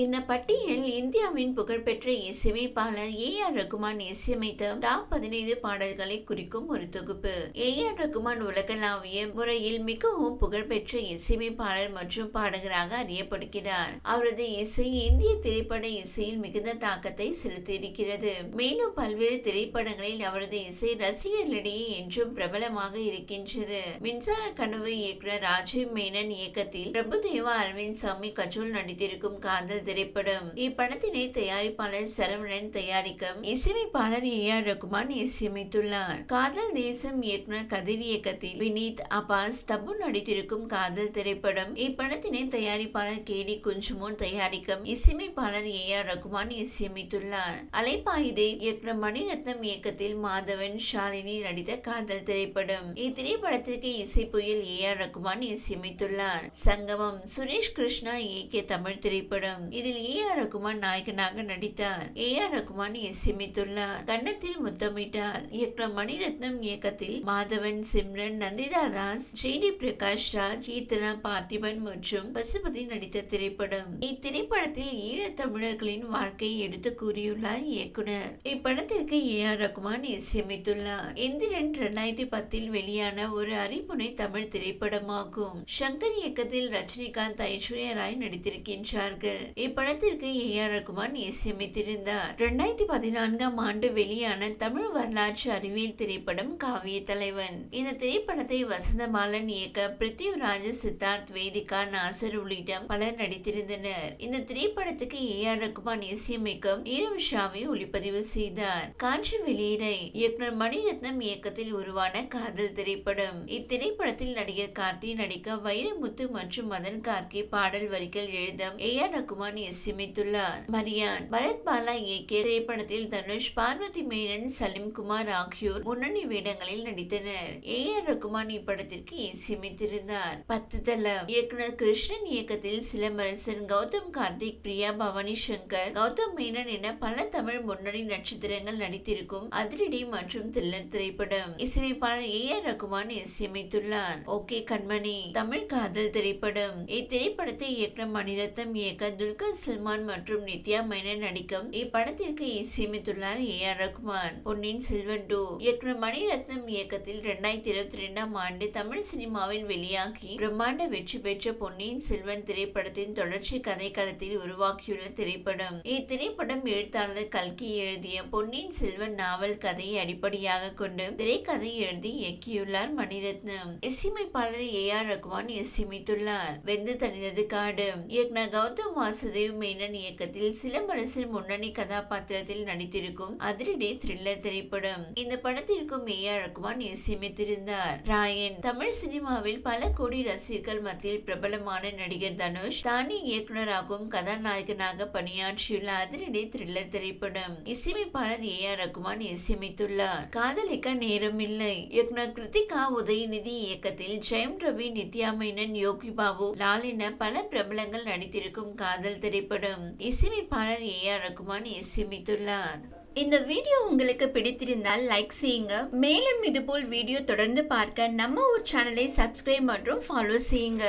இந்த பட்டியல் இந்தியாவின் புகழ்பெற்ற இசையமைப்பாளர் ஏ ஆர் ரகுமான் இசையமைத்த டாப் பதினைந்து பாடல்களை குறிக்கும் ஒரு தொகுப்பு. ஏ ஆர் ரகுமான் உலகளாவிய முறையில் மிகவும் புகழ்பெற்ற இசையமைப்பாளர் மற்றும் பாடகராக அறியப்படுகிறார். அவரது இசை இந்திய திரைப்பட இசையில் மிகுந்த தாக்கத்தை செலுத்தியிருக்கிறது. மேலும் பல்வேறு திரைப்படங்களில் அவரது இசை ரசிகர்களிடையே என்றும் பிரபலமாக இருக்கின்றது. மின்சார கனவு இயக்குனர் ராஜீவ் மேனன் இயக்கத்தில் பிரபுதேவா அரவிந்த் சாமி கஜோல் நடித்திருக்கும் காதல் திரைப்படம். இப்படத்தினை தயாரிப்பாளர் சரவணன் தயாரிக்க இசையமைப்பாளர் ஏ ஆர் ரகுமான் இசையமைத்துள்ளார். காதல் தேசம் இயக்குனர் கதிர் இயக்கத்தில் வினீத் அபாஸ் தபு நடித்திருக்கும் காதல் திரைப்படம். இப்படத்தினை தயாரிப்பாளர் கே டி குஞ்சுமோன் தயாரிக்க இசையமைப்பாளர் ஏ ஆர் ரகுமான் இசையமைத்துள்ளார். அலைப்பாயுதே இயக்குனர் மணிரத்னம் இயக்கத்தில் மாதவன் ஷாலினி நடித்த காதல் திரைப்படம். இத்திரைப்படத்திற்கு இசை புயல் ஏ ஆர் ரகுமான் இசையமைத்துள்ளார். சங்கமம் சுரேஷ் கிருஷ்ணா இயக்கிய தமிழ் திரைப்படம். இதில் ஏ ஆர் ரகுமான் நாயகனாக நடித்தார். ஏ ஆர் ரகுமான் இசையமைத்துள்ளார். கன்னத்தில் முத்தமிட்டார். இயக்குனர் மணிரத்னம் இயக்கத்தில் மாதவன் சிம்ரன் நந்திதா தாஸ் ஜே டி பிரகாஷ் ராஜ் கீர்த்தனா பார்த்திபன் மற்றும் பசுபதி நடித்த திரைப்படம். இத்திரைப்படத்தில் ஈழத் தமிழர்களின் வாழ்க்கையை எடுத்து கூறியுள்ளார் இயக்குனர். இப்படத்திற்கு ஏ ஆர் ரகுமான் இசையமைத்துள்ளார். எந்திரன் இரண்டாயிரத்தி பத்தில் வெளியான ஒரு அறிமுனை தமிழ் திரைப்படமாகும். சங்கர் இயக்கத்தில் ரஜினிகாந்த் ஐஸ்வர்யா ராய் நடித்திருக்கின்றார்கள். இப்படத்திற்கு ஏ ஆர் ரகுமான் இசையமைத்திருந்தார். இரண்டாயிரத்தி பதினான்காம் ஆண்டு வெளியான தமிழ் வரலாற்று அறிவியல் திரைப்படம் காவிய தலைவன். இந்த திரைப்படத்தை வசந்தமாலன் இயக்க பிருத்திவிராஜ் சித்தார்த் வேதிகா நாசர் உள்ளிட்ட பலர் நடித்திருந்தனர். இந்த திரைப்படத்துக்கு ஏ ஆர் ரகுமான் இசையமைக்கும் ஈரம் ஷாவை ஒளிப்பதிவு செய்தார். காஞ்சி வெளியிட இயக்குனர் மணிரத்னம் இயக்கத்தில் உருவான காதல் திரைப்படம். இத்திரைப்படத்தில் நடிகர் கார்த்தி நடிக்க வைரமுத்து மற்றும் மதன் கார்கே பாடல் வரிகள் எழுத ஏ ஆர் ரகுமான் இசையமைத்துள்ளார் மரியான் பரத் பாலா இயக்கிய திரைப்படத்தில் தனுஷ் பார்வதி மேனன் சலீம் குமார் ஆகியோர் முன்னணி வேடங்களில் நடித்தனர். ஏ. ஆர். ரகுமான் இப்படத்திற்கு இசையமைத்திருந்தார் பத்து தளம் இயக்குனர் கிருஷ்ணன் இயக்கத்தில் சிலம்பரசன் கௌதம் கார்த்திக் பிரியா பவானி சங்கர் கௌதம் மேனன் என பல தமிழ் முன்னணி நட்சத்திரங்கள் நடித்திருக்கும் அதிரடி மற்றும் தில்லர் திரைப்படம். இசையமைப்பாளர் ஏ. ஆர். ரகுமான் இசையமைத்துள்ளார் ஓகே கண்மணி தமிழ் காதல் திரைப்படம். இத்திரைப்படத்தை இயக்குனர் மணிரத்னம் இயக்க துல்கர் சல்மான் மற்றும் நித்யா மேனன் நடிக்கும். இப்படத்திற்கு இசையமைத்துள்ளார் A R Rahman. Ponniyin Selvan two. இயக்குனர் மணிரத்னம் இயக்கத்தில் இரண்டாயிரத்தி இருபத்தி ரெண்டாம் ஆண்டு தமிழ் சினிமாவில் வெளியாகி பிரம்மாண்ட வெற்றி பெற்ற பொன்னியின் செல்வன் திரைப்படத்தின் தொடர்ச்சி கதைக்களத்தில் உருவாக்கியுள்ள திரைப்படம். இத்திரைப்படம் எழுத்தாளர் கல்கி எழுதிய பொன்னியின் செல்வன் நாவல் கதையை அடிப்படையாக கொண்டு திரைக்கதை எழுதி இயக்கியுள்ளார் மணிரத்னம். இசையமைப்பாளர் ஏ ஆர் ரகுமான் இசையமைத்துள்ளார். வெந்து தனிந்தது காடு. இயக்குனர் கௌதம் வாசு சுதேவ் மேனன் இயக்கத்தில் சிலம்பரசில் முன்னணி கதாபாத்திரத்தில் நடித்திருக்கும் அதிரடி த்ரில்லர் திரைப்படம். இந்த படத்திற்கும் ஏ ஆர் ரகுமான் இசையமைத்திருந்தார். ராயன் தமிழ் சினிமாவில் பல கோடி ரசிகர்கள் மத்தியில் பிரபலமான நடிகர் தனுஷ் தானே இயக்குநராகவும் கதாநாயகனாக பணியாற்றியுள்ள அதிரடி த்ரில்லர் திரைப்படம். இசையமைப்பாளர் ஏ ஆர் ரகுமான் இசையமைத்துள்ளார். காதலிக்க நேரம் இல்லை இயக்குனர் கிருத்திகா உதயநிதி இயக்கத்தில் ஜெயம் ரவி நித்யா மேனன் யோகி பாபு லால் என பல பிரபலங்கள் நடித்திருக்கும் காதல் காதல் திரைப்படம் இசையமைப்பாளர் ஏ ஆர் ரகுமான் இசையமைத்துள்ளார். இந்த வீடியோ உங்களுக்கு பிடித்திருந்தால் லைக் செய்யுங்க. மேலும் இதுபோல் வீடியோ தொடர்ந்து பார்க்க நம்ம ஊர் சேனலை சப்ஸ்கிரைப் மற்றும் ஃபாலோ செய்யுங்க.